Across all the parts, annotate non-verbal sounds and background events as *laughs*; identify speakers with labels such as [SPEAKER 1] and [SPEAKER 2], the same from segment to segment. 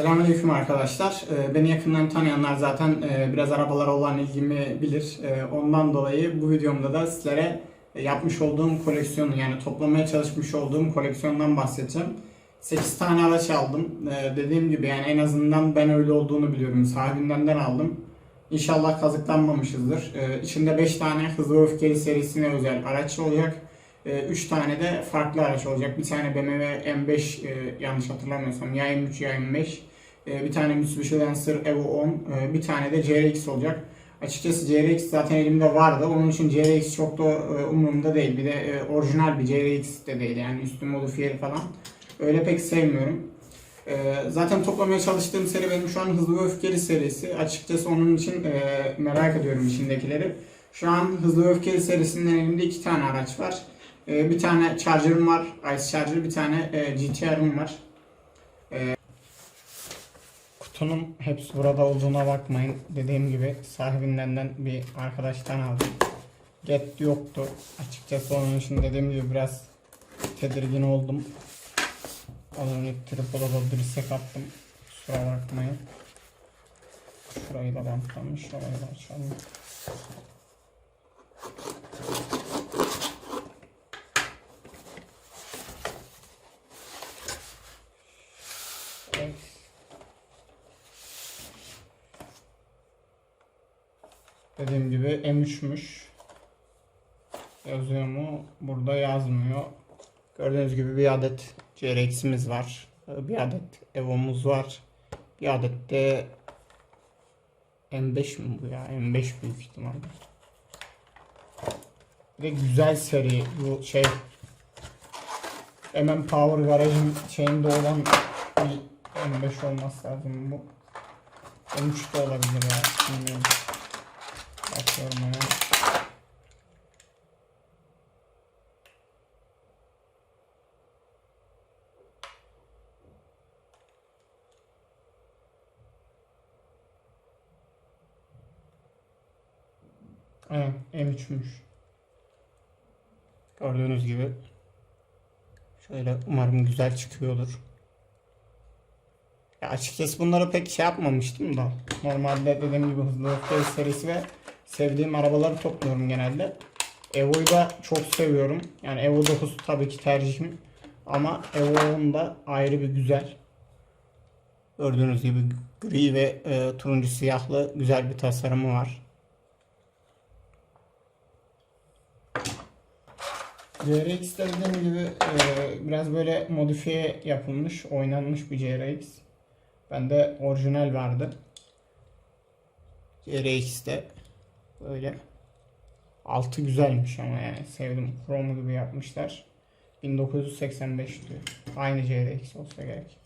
[SPEAKER 1] Selamünaleyküm arkadaşlar. Ee, Beni yakından tanıyanlar zaten e, biraz arabalara olan ilgimi bilir. E, Ondan dolayı bu videomda da sizlere yapmış olduğum koleksiyonu yani toplamaya çalışmış olduğum koleksiyondan bahsedeceğim. 8 tane araç aldım. E, Dediğim gibi yani en azından ben öyle olduğunu biliyorum. Sahibinden de aldım. İnşallah kazıklanmamışızdır. E, İçinde 5 tane Hızlı Öfkeli serisine özel araç olacak. 3 tane de farklı araç olacak. Bir tane BMW M5 e, yanlış hatırlamıyorsam ya M3 ya M5. E, bir tane Mitsubishi Lancer Evo 10. e, bir tane de CRX olacak. Açıkçası CRX zaten elimde vardı. Onun için CRX çok da e, umurumda değil. Bir de e, orijinal bir CRX de değil yani üstün modifiyeli falan. Öyle pek sevmiyorum. Zaten toplamaya çalıştığım seri benim şu an Hızlı ve Öfkeli serisi. Açıkçası onun için merak ediyorum içindekileri. Şu an Hızlı ve Öfkeli serisinden elimde iki tane araç var. Bir tane Charger'ım var, Ice Charger, bir tane GTR'ım var. Kutunun hepsi burada olduğuna bakmayın. Dediğim gibi sahibinden bir arkadaştan aldım. Get yoktu. Açıkçası onun için dediğim gibi biraz tedirgin oldum. Az önce tripoda da dirsek attım. Kusura bakmayın. Şurayı da bantlamış. Şurayı da açalım. Evet. Dediğim gibi M3'müş. Yazıyor mu? Burada yazmıyor. Gördüğünüz gibi bir adet CRX'imiz var. Bir adet Evo'muz var. Bir adet de M5 mi bu ya? M5 büyük ihtimalle. Bir de güzel seri bu şey hemen Power Garage'ın şeyinde olan bir M5 olması lazım bu. M3 de olabilir ya. Bilmiyorum. Bakıyorum hemen. Evet, M3'müş. Gördüğünüz gibi. Şöyle umarım güzel çıkıyordur. Ya açıkçası bunları pek şey yapmamıştım da. Normalde dediğim gibi hızlı öfke serisi ve sevdiğim arabaları topluyorum genelde. Evo'yu da çok seviyorum. Yani Evo 9 tabii ki tercihim. Ama Evo 10 da ayrı bir güzel. Gördüğünüz gibi gri ve e, turuncu siyahlı güzel bir tasarımı var. CRX de dediğim gibi e, biraz böyle modifiye yapılmış, oynanmış bir CRX. Bende orijinal vardı. CRX'de böyle altı güzelmiş ama yani sevdim. Chrome gibi yapmışlar. 1985 diyor. Aynı CRX olsa gerek.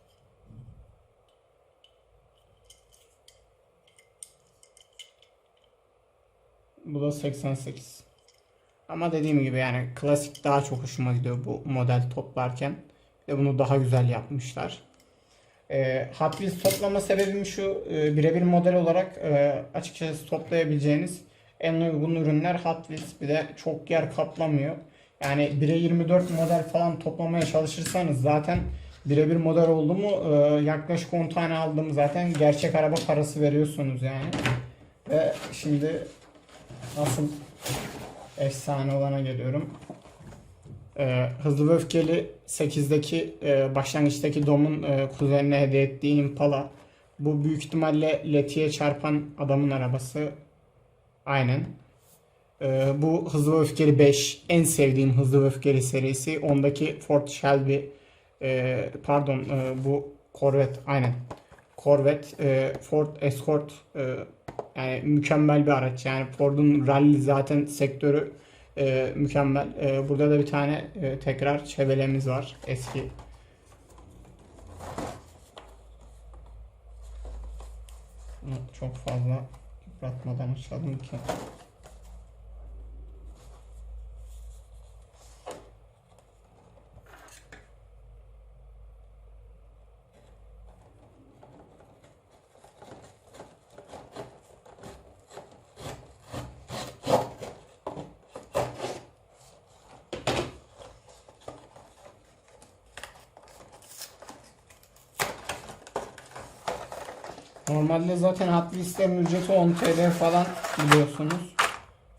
[SPEAKER 1] Bu da 88. Ama dediğim gibi yani klasik daha çok hoşuma gidiyor bu model toplarken. Ve bunu daha güzel yapmışlar. E, Hot toplama sebebim şu e, birebir model olarak e, açıkçası toplayabileceğiniz en uygun ürünler Hot Wheels bir de çok yer kaplamıyor. Yani 1'e 24 model falan toplamaya çalışırsanız zaten birebir model oldu mu e, yaklaşık 10 tane aldım zaten gerçek araba parası veriyorsunuz yani. Ve şimdi nasıl efsane olana geliyorum. Ee, Hızlı ve Öfkeli 8'deki e, başlangıçtaki Dom'un e, kuzenine hediye ettiği Impala. Bu büyük ihtimalle Leti'ye çarpan adamın arabası. Aynen. Ee, bu Hızlı ve Öfkeli 5. En sevdiğim Hızlı ve Öfkeli serisi. Ondaki Ford Shelby. e, pardon e, bu Corvette. Aynen. Corvette. e, Ford Escort. e, yani mükemmel bir araç. Yani Ford'un rally zaten sektörü e, mükemmel. E, burada da bir tane e, tekrar çevelemiz var. Eski. Çok fazla yıpratmadan açalım ki. Normalde zaten Hot Wheels'lerin ücreti 10 TL falan biliyorsunuz.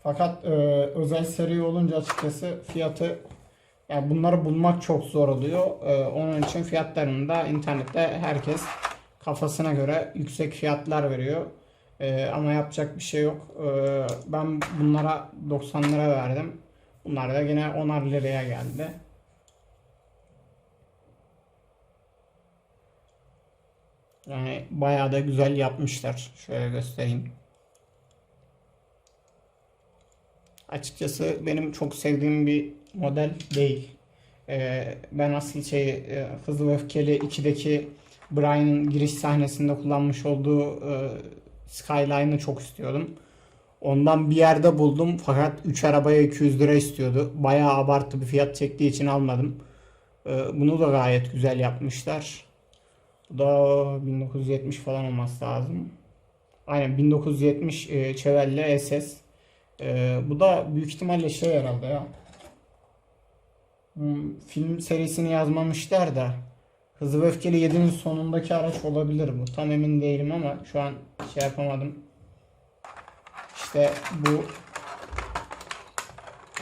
[SPEAKER 1] Fakat e, özel seri olunca açıkçası fiyatı yani bunları bulmak çok zor oluyor. E, onun için fiyatlarını da internette herkes kafasına göre yüksek fiyatlar veriyor. E, ama yapacak bir şey yok. E, ben bunlara 90 lira verdim. Bunlar da yine 10'ar liraya geldi. Yani bayağı da güzel yapmışlar. Şöyle göstereyim. Açıkçası benim çok sevdiğim bir model değil. Ee, ben asıl şey e, Hızlı Öfkeli 2'deki Brian'ın giriş sahnesinde kullanmış olduğu e, Skyline'ı çok istiyordum. Ondan bir yerde buldum fakat 3 arabaya 200 lira istiyordu. Bayağı abartı bir fiyat çektiği için almadım. Ee, bunu da gayet güzel yapmışlar. Bu da 1970 falan olması lazım. Aynen 1970 e, Chevelle SS. E, bu da büyük ihtimalle şey herhalde ya. Hmm, film serisini yazmamışlar da Hızlı ve Öfkeli 7'nin sonundaki araç olabilir bu. Tam emin değilim ama şu an şey yapamadım. İşte bu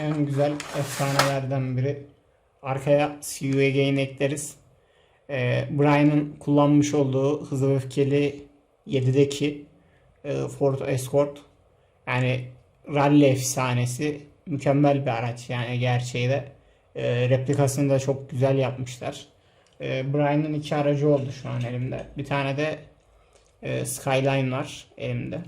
[SPEAKER 1] en güzel efsanelerden biri. Arkaya See You Again ekleriz. Ee, Brian'ın kullanmış olduğu Hızlı ve Öfkeli 7'deki e, Ford Escort. Yani rally efsanesi. Mükemmel bir araç yani gerçeği de. E, replikasını da çok güzel yapmışlar. E, Brian'ın iki aracı oldu şu an elimde. Bir tane de e, Skyline var elimde.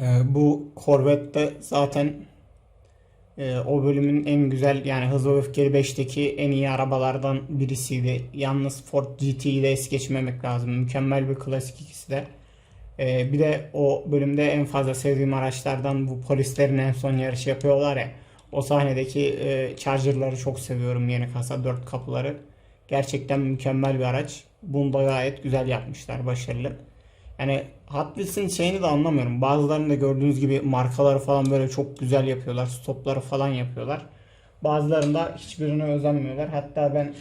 [SPEAKER 1] Ee, bu Corvette'de zaten e, o bölümün en güzel yani Hızlı ve Öfkeli 5'teki en iyi arabalardan birisiydi. Yalnız Ford GT'yi de es geçmemek lazım. Mükemmel bir klasik ikisi de. Ee, bir de o bölümde en fazla sevdiğim araçlardan bu polislerin en son yarışı yapıyorlar ya. O sahnedeki e, Charger'ları çok seviyorum yeni kasa 4 kapıları. Gerçekten mükemmel bir araç. Bunu da gayet güzel yapmışlar, başarılı. Yani Hot şeyini de anlamıyorum. Bazılarını da gördüğünüz gibi markaları falan böyle çok güzel yapıyorlar. Stopları falan yapıyorlar. Bazılarında hiçbirine özenmiyorlar. Hatta ben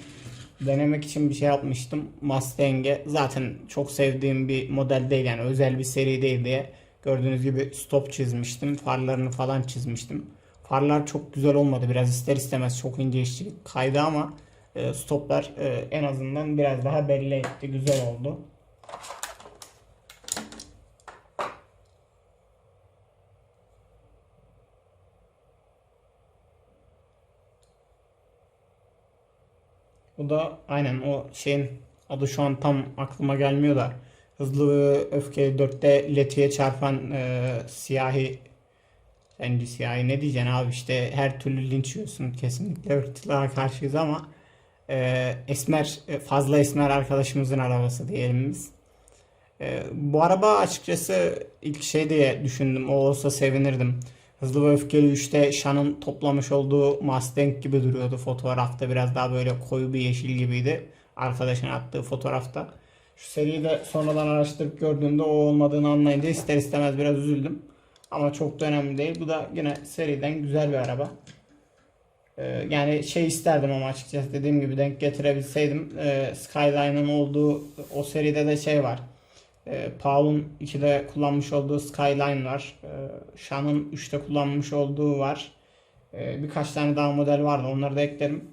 [SPEAKER 1] denemek için bir şey yapmıştım. Mustang'e zaten çok sevdiğim bir model değil yani özel bir seri değil diye. Gördüğünüz gibi stop çizmiştim. Farlarını falan çizmiştim. Farlar çok güzel olmadı. Biraz ister istemez çok ince işçilik kaydı ama e, stoplar e, en azından biraz daha belli etti. Güzel oldu. Bu da aynen o şeyin adı şu an tam aklıma gelmiyor da Hızlı ve Öfkeli 4'te Leti'ye çarpan e, siyahi Bence siyahi ne diyeceksin abi işte her türlü linç yiyorsun kesinlikle ırkçılığa karşıyız ama e, esmer e, fazla esmer arkadaşımızın arabası diyelim biz. E, bu araba açıkçası ilk şey diye düşündüm o olsa sevinirdim. Hızlı ve Öfkeli 3'te Sean'ın toplamış olduğu Mustang gibi duruyordu fotoğrafta. Biraz daha böyle koyu bir yeşil gibiydi. Arkadaşın attığı fotoğrafta. Şu seriyi de sonradan araştırıp gördüğümde o olmadığını anlayınca ister istemez biraz üzüldüm. Ama çok da önemli değil. Bu da yine seriden güzel bir araba. Ee, yani şey isterdim ama açıkçası dediğim gibi denk getirebilseydim. Ee, Skyline'ın olduğu o seride de şey var. E, Paul'un 2'de kullanmış olduğu Skyline var. E, Sean'ın 3'te kullanmış olduğu var. E, birkaç tane daha model vardı. Onları da eklerim.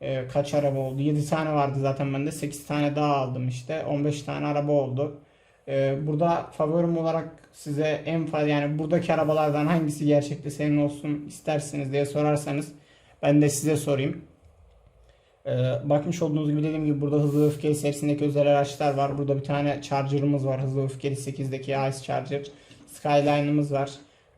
[SPEAKER 1] E, kaç araba oldu? 7 tane vardı zaten bende. 8 tane daha aldım işte. 15 tane araba oldu. E, burada favorim olarak size en fazla yani buradaki arabalardan hangisi gerçekte senin olsun istersiniz diye sorarsanız ben de size sorayım. Ee, bakmış olduğunuz gibi dediğim gibi burada Hızlı Öfkeli serisindeki özel araçlar var. Burada bir tane Charger'ımız var. Hızlı Öfkeli 8'deki Ice Charger. Skyline'ımız var.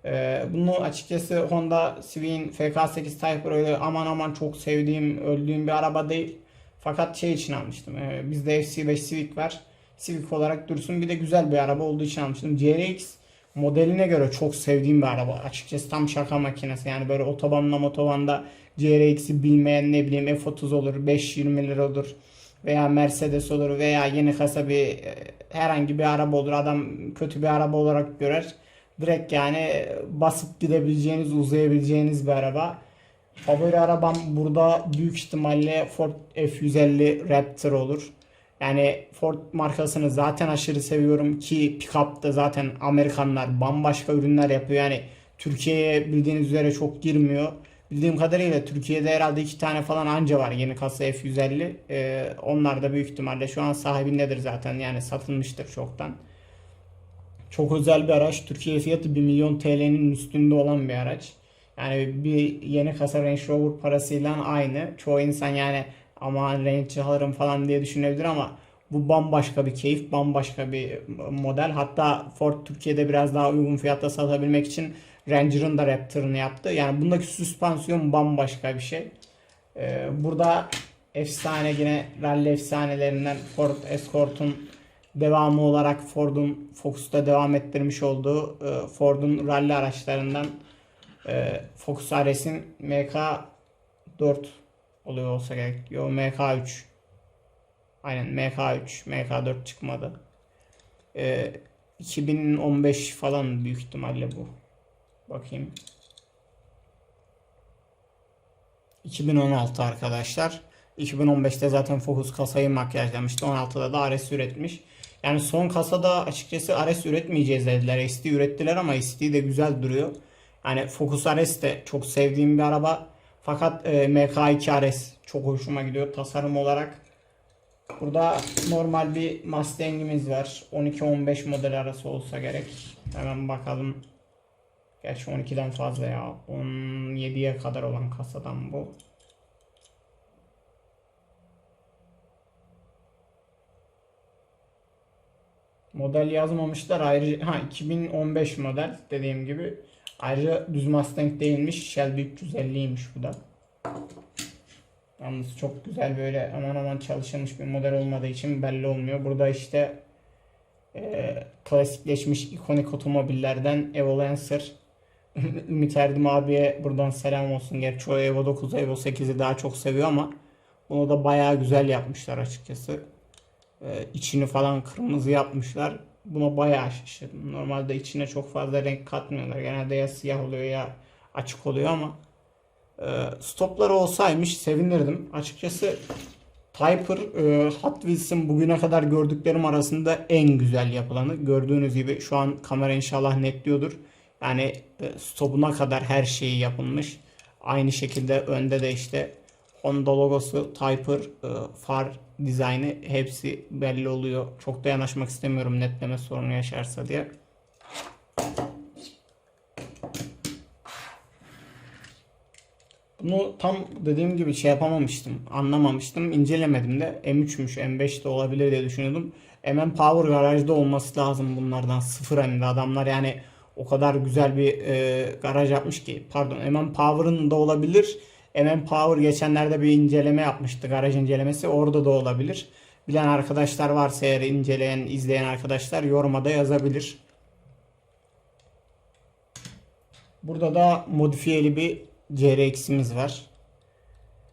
[SPEAKER 1] Ee, bunu açıkçası Honda Civic'in FK8 Type öyle aman aman çok sevdiğim, öldüğüm bir araba değil. Fakat şey için almıştım. Ee, bizde FC5 Civic var. Civic olarak dursun. Bir de güzel bir araba olduğu için almıştım. CRX modeline göre çok sevdiğim bir araba. Açıkçası tam şaka makinesi. Yani böyle otobanla motobanda CRX'i bilmeyen ne bileyim F30 olur, 520 lira olur veya Mercedes olur veya yeni kasa bir e, herhangi bir araba olur. Adam kötü bir araba olarak görer. direkt yani basıp gidebileceğiniz, uzayabileceğiniz bir araba. Favori arabam burada büyük ihtimalle Ford F150 Raptor olur. Yani Ford markasını zaten aşırı seviyorum ki pick-up'ta zaten Amerikanlar bambaşka ürünler yapıyor. Yani Türkiye'ye bildiğiniz üzere çok girmiyor. Bildiğim kadarıyla Türkiye'de herhalde iki tane falan anca var yeni kasa F150. Ee, onlar da büyük ihtimalle şu an sahibindedir zaten yani satılmıştır çoktan. Çok özel bir araç. Türkiye fiyatı 1 milyon TL'nin üstünde olan bir araç. Yani bir yeni kasa Range Rover parasıyla aynı. Çoğu insan yani ama Range alırım falan diye düşünebilir ama bu bambaşka bir keyif, bambaşka bir model. Hatta Ford Türkiye'de biraz daha uygun fiyatta satabilmek için Ranger'ın da Raptor'ını yaptı. Yani bundaki süspansiyon bambaşka bir şey. Ee, burada efsane yine rally efsanelerinden Ford Escort'un devamı olarak Ford'un Focus'ta devam ettirmiş olduğu e, Ford'un rally araçlarından e, Focus RS'in MK4 oluyor olsa gerek. Yo MK3. Aynen MK3, MK4 çıkmadı. E, 2015 falan büyük ihtimalle bu. Bakayım. 2016 arkadaşlar. 2015'te zaten Focus kasayı makyajlamıştı. 16'da da RS üretmiş. Yani son kasada açıkçası RS üretmeyeceğiz dediler. ST ürettiler ama ST de güzel duruyor. Yani Focus RS de çok sevdiğim bir araba. Fakat e, MK2 RS çok hoşuma gidiyor tasarım olarak. Burada normal bir Mustang'imiz var. 12-15 model arası olsa gerek. Hemen bakalım. Gerçi 12'den fazla ya. 17'ye kadar olan kasadan bu. Model yazmamışlar. Ayrıca ha 2015 model dediğim gibi. Ayrıca düz Mustang değilmiş. Shelby 350'ymiş bu da. Yalnız çok güzel böyle aman aman çalışılmış bir model olmadığı için belli olmuyor. Burada işte e, klasikleşmiş ikonik otomobillerden Evo Lancer. *laughs* Ümit Erdim abiye buradan selam olsun. Gerçi o Evo 9'u Evo 8'i daha çok seviyor ama bunu da bayağı güzel yapmışlar açıkçası. E, içini falan kırmızı yapmışlar. Buna bayağı şaşırdım. Normalde içine çok fazla renk katmıyorlar. Genelde ya siyah oluyor ya açık oluyor ama e, stopları olsaymış sevinirdim. Açıkçası Typer e, Hot Wheels'in bugüne kadar gördüklerim arasında en güzel yapılanı. Gördüğünüz gibi şu an kamera inşallah netliyordur. Yani e, stopuna kadar her şeyi yapılmış. Aynı şekilde önde de işte Honda logosu, Typer, e, far dizaynı hepsi belli oluyor. Çok da yanaşmak istemiyorum netleme sorunu yaşarsa diye. Bunu tam dediğim gibi şey yapamamıştım. Anlamamıştım. incelemedim de. M3'müş, M5 de olabilir diye düşünüyordum. MM Power garajda olması lazım bunlardan. Sıfır hem de adamlar yani o kadar güzel bir e, garaj yapmış ki. Pardon MM Power'ın da olabilir. MM Power geçenlerde bir inceleme yapmıştı. Garaj incelemesi. Orada da olabilir. Bilen arkadaşlar varsa eğer inceleyen, izleyen arkadaşlar yoruma da yazabilir. Burada da modifiyeli bir CRX'imiz var.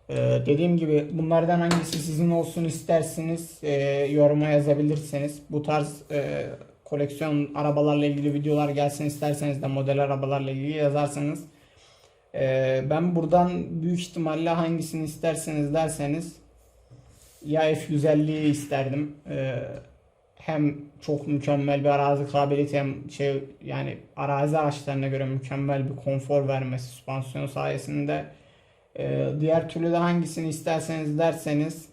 [SPEAKER 1] Ee, dediğim gibi bunlardan hangisi sizin olsun isterseniz e, yoruma yazabilirsiniz. Bu tarz e, koleksiyon arabalarla ilgili videolar gelsin isterseniz de model arabalarla ilgili yazarsanız e, ben buradan büyük ihtimalle hangisini isterseniz derseniz ya F150'yi isterdim. E, hem çok mükemmel bir arazi kabiliyeti hem şey yani arazi araçlarına göre mükemmel bir konfor vermesi süspansiyon sayesinde. Ee, diğer türlü de hangisini isterseniz derseniz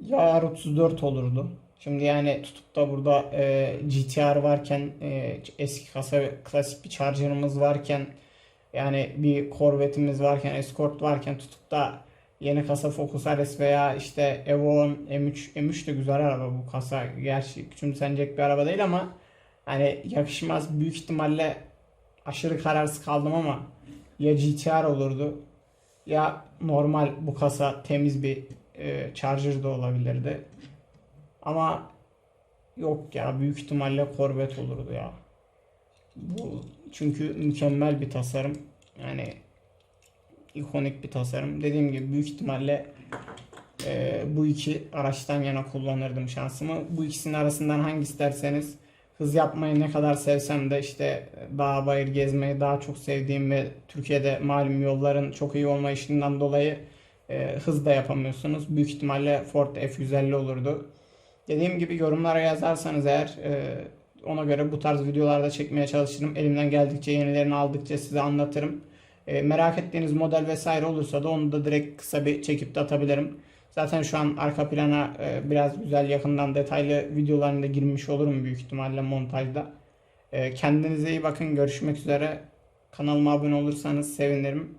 [SPEAKER 1] ya R34 olurdu. Şimdi yani tutup da burada e, GTR varken e, eski kasa klasik bir Charger'ımız varken yani bir Corvette'imiz varken Escort varken tutup da Yeni kasa Focus RS veya işte Evo 10 M3 M3 de güzel araba bu kasa. Gerçi küçümsenecek bir araba değil ama hani yakışmaz büyük ihtimalle aşırı kararsız kaldım ama ya GTR olurdu ya normal bu kasa temiz bir e, Charger da olabilirdi. Ama yok ya büyük ihtimalle Corvette olurdu ya. Bu çünkü mükemmel bir tasarım. Yani ikonik bir tasarım. Dediğim gibi büyük ihtimalle e, bu iki araçtan yana kullanırdım şansımı. Bu ikisinin arasından hangisi derseniz hız yapmayı ne kadar sevsem de işte dağ bayır gezmeyi daha çok sevdiğim ve Türkiye'de malum yolların çok iyi olmayışından dolayı e, hız da yapamıyorsunuz. Büyük ihtimalle Ford F150 olurdu. Dediğim gibi yorumlara yazarsanız eğer e, ona göre bu tarz videolarda çekmeye çalışırım. Elimden geldikçe yenilerini aldıkça size anlatırım. E, merak ettiğiniz model vesaire olursa da onu da direkt kısa bir çekip de atabilirim. Zaten şu an arka plana e, biraz güzel yakından detaylı videolarında girmiş olurum büyük ihtimalle montajda. E, kendinize iyi bakın. Görüşmek üzere. Kanalıma abone olursanız sevinirim.